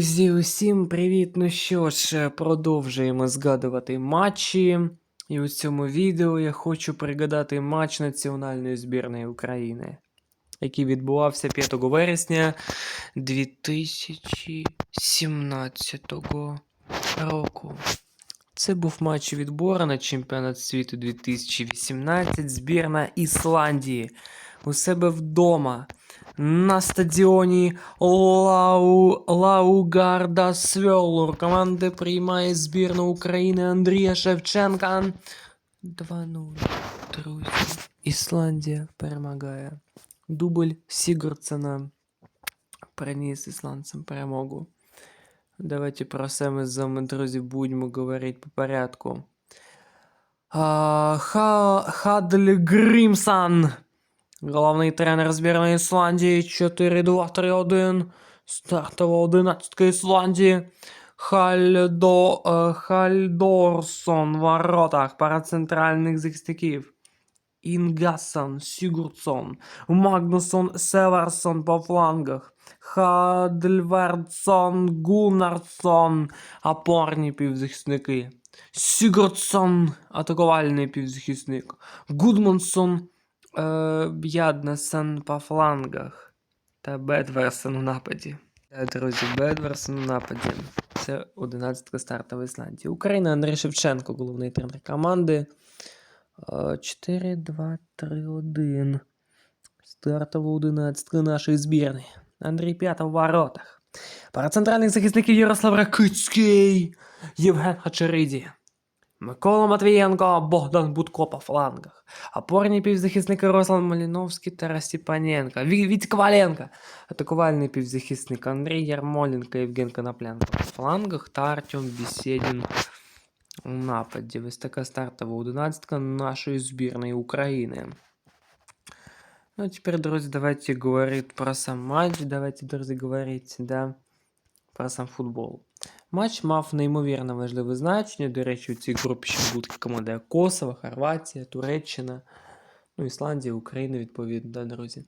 Друзі, усім привіт! Ну що ж, продовжуємо згадувати матчі. І у цьому відео я хочу пригадати матч національної збірної України, який відбувався 5 вересня 2017 року. Це був матч відбору на чемпіонат світу 2018 збірна Ісландії у себе вдома на стадіоні Лау... Лаугарда Свьолур. Команда приймає збірну України Андрія Шевченка. 2-0. Друзі. Ісландія перемагає. Дубль Сігурдсена приніс ісландцям перемогу. Давайте про все ми з вами, друзі, будемо говорити по порядку. А, Ха... Хадль Грімсан. Головний тренер збірної Ісландії 4-2-3-1. Стартова одинадцятка Ісландії. Хальдо, е, Хальдорсон в воротах пара центральних захисників. Інгассон, Сігурдсон, Магнусон, Северсон по флангах. Хадльвардсон, Гуннардсон, опорні півзахисники. Сігурдсон, атакувальний півзахисник. Гудмансон, е, Б'яднесен по флангах. Та Бедверсен у нападі. Друзі, Бедверсен у нападі. Це 11 старта в Ісландії. Україна Андрій Шевченко, головний тренер команди. Е, 4-2-3-1. Стартова 11 нашої збірної. Андрій П'ята в воротах. Пара центральних захисників Ярослав Ракицький, Євген Хачериді. Микола Матвієнко, Богдан Будко по флангах. Опорні півзахисники Руслан Маліновський та Растіпаненко. Ві- Віть Коваленко. Атакувальний півзахисник Андрій Ярмоленко, Євген Коноплянко по флангах та Артем Бісєдін у нападі. Ось така стартова одинадцятка нашої збірної України. Ну, теперь, друзья, давайте говорить про сам матч. Давайте, друзі, говорить, да, про сам футбол. Матч мав неймовірно важливе значення. До речі, у цій групі ще такі команди, як Косово, Хорватія, Туреччина, ну, Ісландія, Україна, відповідно, да, друзі.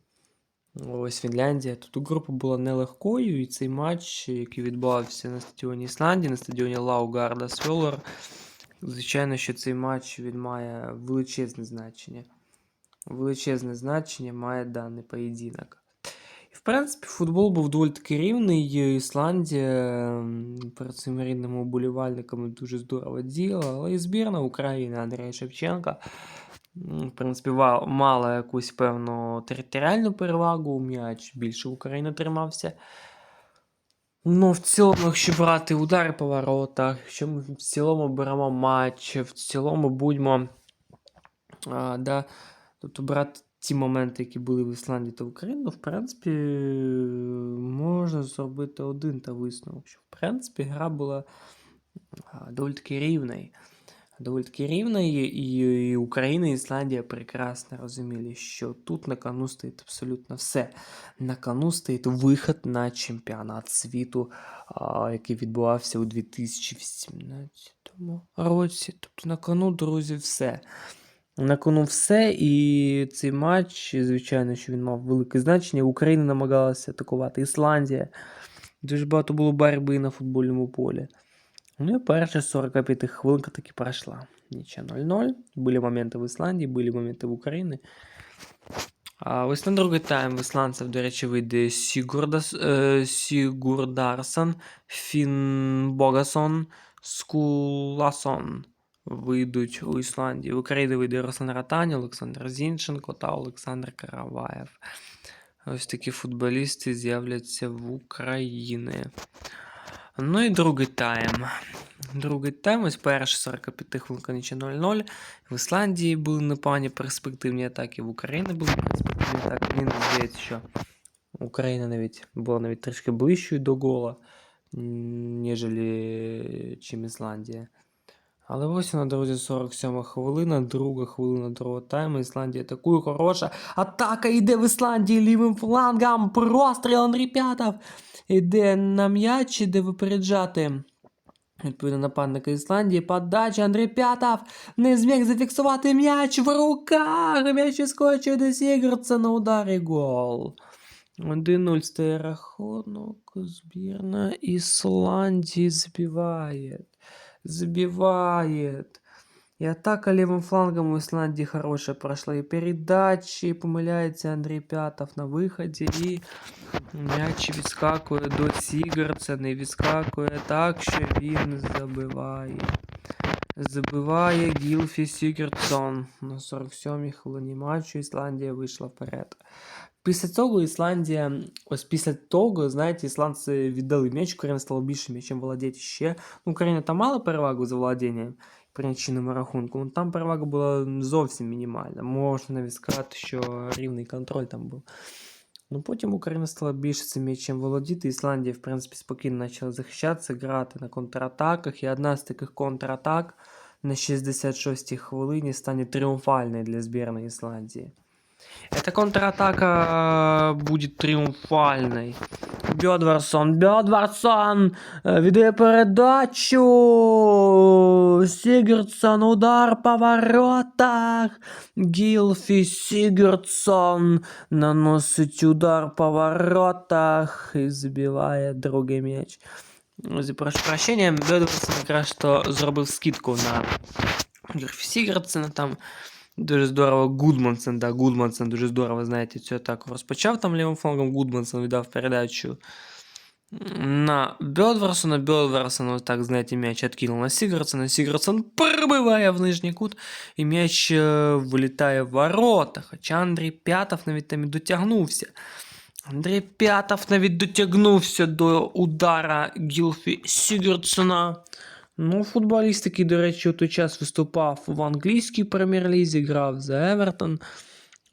Ось Фінляндія. Тут група була нелегкою, і цей матч, який відбувався на стадіоні Ісландії, на стадіоні Лаугарда Свьолор, звичайно, що цей матч він має величезне значення величезне значення має даний поєдинок. Принципі, футбол був доволі таки рівний. Ісландія м, перед своїми рідними уболівальниками дуже здорово діяла, але і збірна України Андрія Шевченка. В принципі, мала якусь певну територіальну перевагу, м'яч більше Україна тримався. Ну, в цілому, якщо брати удари по воротах, якщо ми в цілому беремо матч, в цілому будьмо. А, да, тобто брати ті моменти, які були в Ісландії та в Україні, ну, в принципі, можна зробити один та висновок, що в принципі гра була доволі таки рівною. Доволі таки рівною, і, і Україна і Ісландія прекрасно розуміли, що тут на кону стоїть абсолютно все. На кону стоїть вихід на чемпіонат світу, а, який відбувався у 2018 році. Тобто на кону, друзі, все. На кону все, і цей матч, звичайно, що він мав велике значення. Україна намагалася атакувати Ісландія. Дуже багато було боротьби на футбольному полі. Ну і перша 45 хвилинка таки пройшла. Нічого 0-0. Були моменти в Ісландії, були моменти в Україні. А ось на другий тайм в ісландців, до речі, вийде е, Сігурдарсон, Фін Богасон, Скуласон вийдуть у Ісландії. В Україні вийде Руслан Ратань, Олександр Зінченко та Олександр Караваєв. Ось такі футболісти з'являться в Україні. Ну і другий тайм. Другий тайм, ось перша 45 хвилинка нічого 0-0. В Ісландії були непогані перспективні атаки, в Україні були перспективні атаки. Мені здається, що Україна навіть була навіть трішки ближчою до гола, ніжели чим Ісландія. Але ось вона, друзі, 47 хвилина, друга хвилина другого тайму. Ісландія атакує, хороша. Атака йде в Ісландії лівим флангом. Простріл Андрій П'ятов. Іде на м'яч, іде випереджати. Відповідно, нападника Ісландії. Подача Андрій П'ятов. Не зміг зафіксувати м'яч в руках. М'яч іскочує до Сігурдса на ударі гол. 1-0 стає рахунок. Збірна Ісландії збиває. Забивает. И атака левым флангом у Исландии хорошая прошла. И передачи, помиляется Андрей Пятов на выходе. И м'яч відскакує до Сігерцена. І відскакує так, що він забиває. Забиває Гілфі Сігерсон. На 47-й хвилині матчу Ісландія вийшла вперед. Після цього Ісландія, ось після того, знаєте, ісландці віддали м'яч, Україна стала більше м'ячем володіти ще. Ну, Україна там мала перевагу за володінням при нічийному рахунку, ну там перевага була зовсім мінімальна. Можна навіть сказати, що рівний контроль там був. Ну потім Україна стала більше цим м'ячем володіти. Ісландія, в принципі, спокійно почала захищатися, грати на контратаках. І одна з таких контратак на 66-й хвилині стане тріумфальною для збірної Ісландії. Эта контратака будет триумфальной. Бедварсон, Бедварсон э, веде передачу. Сігерсон, удар по воротах. Гілфі Сігерсон наносить удар по воротах і збиває другий м'яч. Друзі, прошу прощення, Бедварсон якраз що зробив скидку на Гілфі Сігерсона там. Дуже здорово Гудмансон, да, Гудмансон дуже здорово, знаєте, цю атаку розпочав там лівим флангом. Гудмансон віддав передачу на Бедварсона. Бедварсон, вот так, знаете, мяч откинул на Сигурдсона. Сигурдсон пробиває в нижній кут, і м'яч е, вилітає в ворота. Хоча Андрій П'ятов навіть там і дотягнувся. Андрій П'ятов навіть дотягнувся до удара Гілфі Сігурдсона. Ну, футболіст, який, до речі, у той час виступав в англійській прем'єр-лізі, грав за Евертон,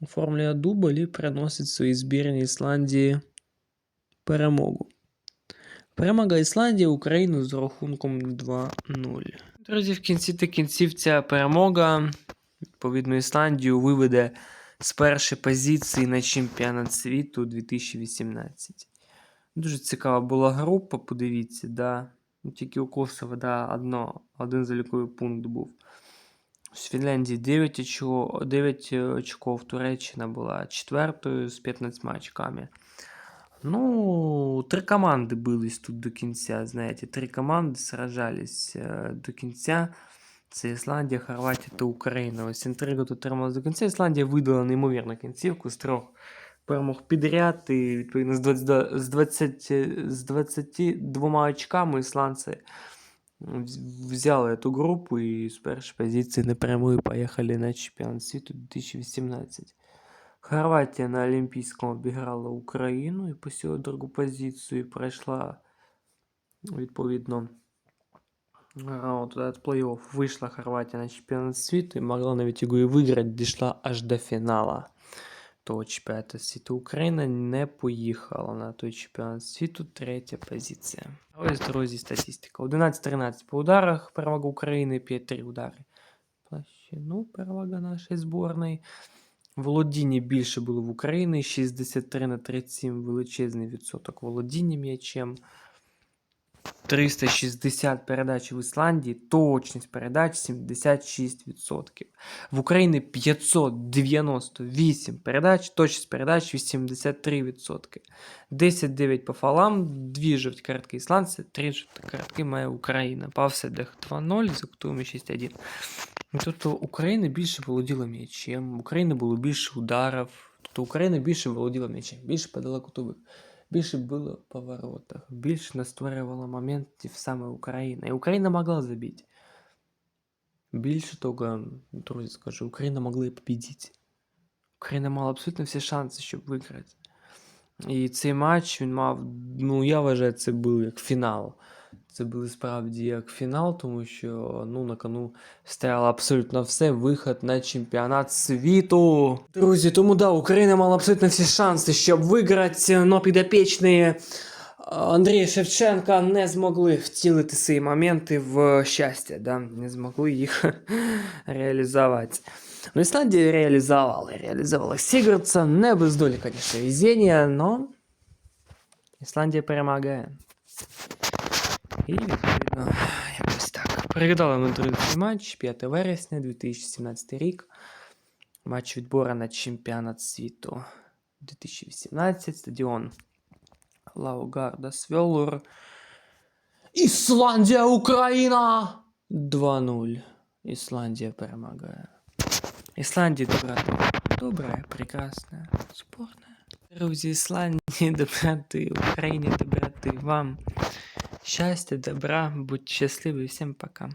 оформлює дубль і приносить своїй збірній Ісландії перемогу. Перемога Ісландії Україну з рахунком 2-0. Друзі, в кінці та кінців ця перемога, відповідно, Ісландію виведе з першої позиції на чемпіонат світу 2018. Дуже цікава була група, подивіться, да. Тільки у Косово, да, одно, один заліковий пункт був. З Фінляндії 9 очков, 9 очков, Туреччина була четвертою з 15 очками. Ну, три команди бились тут до кінця, знаєте, три команди сражались е, до кінця. Це Ісландія, Хорватія та Україна. Ось інтрига тут трималась до кінця. Ісландія видала неймовірну кінцівку з трьох перемог підряд, і відповідно з 20, з 20, з 22 очками ісландці взяли эту группу и с першей позиции напрямую поехали на чемпионат світу 2018. Хорватія на Олімпійському обіграла Україну і посіла другу позицію і пройшла відповідно раунд плей-офф. Вийшла Хорватія на чемпіонат світу і могла навіть його і виграти, дійшла аж до фінала того чемпіонату світу. Україна не поїхала на той чемпіонат світу, третя позиція. Ось, друзі, статистика. 11-13 по ударах, перевага України, 5-3 удари. Площину, перевага нашої зборної. Володіння більше було в Україні, 63 на 37 величезний відсоток володіння м'ячем. 360 передач в Ісландії, точність передач 76%. В Україні 598 передач, точність передач 83%. 10-9 по фалам, 2 жовті картки ісландці, 3 жовті картки має Україна. Офсайдах 2-0, за кутуємо 6-1. Тобто Україна більше володіла м'ячем, в України було більше ударів, тобто Україна більше володіла м'ячем, більше подала кутових. Більше було по воротах, більше настворювало моментів саме Україна. І Україна могла забити. Більше того, друзі, скажу, Україна могла і побідіти. Україна мала абсолютно всі шанси, щоб виграти. І цей матч він мав, ну я вважаю, це був як фінал. Це були справді як фінал, тому що ну, на кону стояло абсолютно все. Виход на чемпіонат світу. Друзі, тому да, Україна мала абсолютно всі шанси, щоб виграти, но підопічні Андрія Шевченка не змогли втілити ці моменти в щастя, да? не змогли їх реалізувати. Ну, Ісландія реалізувала, реалізувала Сігурдса, не без долі, звісно, везіння, но Ісландія перемагає. І відповідно, якось так. Переглядали ми другий матч 5 вересня 2017 рік. Матч відбору на чемпіонат світу 2018 стадіон Лаугарда Свеллур. Ісландія, Україна! 2-0. Ісландія перемагає. Ісландія доброта. Добрая, прекрасная, спорная. Друзі, Ісландії доброти, Україні доброти, вам Щастя, добра, будь щасливі, всім пока.